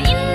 in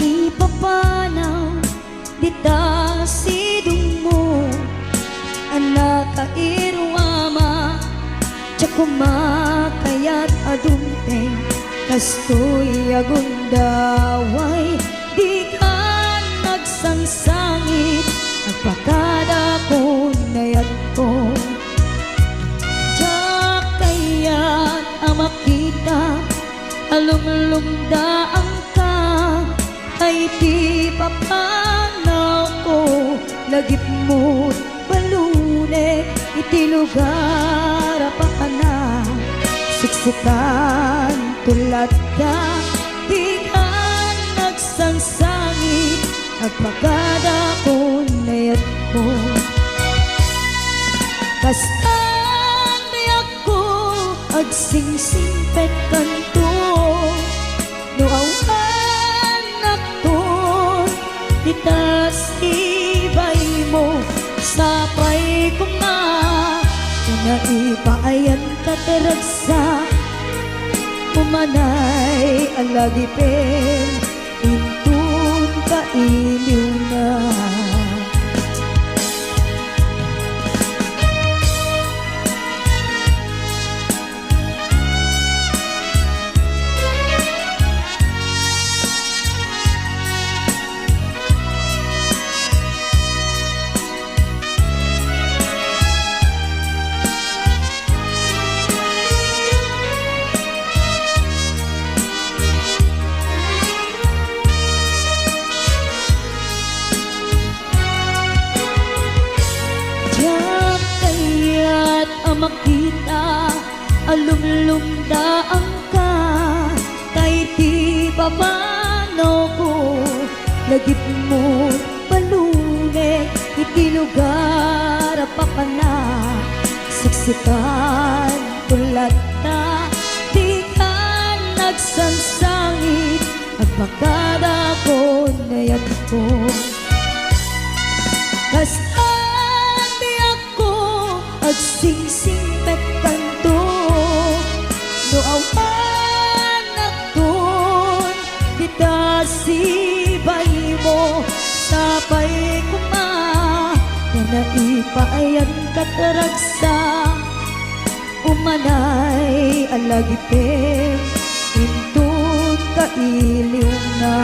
ipapanaw dita sidong mo. Anak ka irwama Chakuma kayat adumteng kastoy agundaway di ka nagsangsangit. Nagpakada ko nayat ko. Chakayat ang makita alumlumda ang ngiti papanaw ko Lagip mo balunek Iti lugar apakana Siksikan tulad ka Di ka nagsangsangit Agpagada ko nayat mo Basta ako Agsingsing pet ka ko nga Sa naiba ay ang katiragsa Pumanay ang lagipin Intun ka iliw na. Makita Alumlumda ang ka. Kay ti papano ko Lagip mo palunek Iti lugar pa ka na. Siksikan tulat na Di ka nagsansangit. At makada ko na yan ko Na naipaayan kataragsa Umanay alagipin Intun kailiw na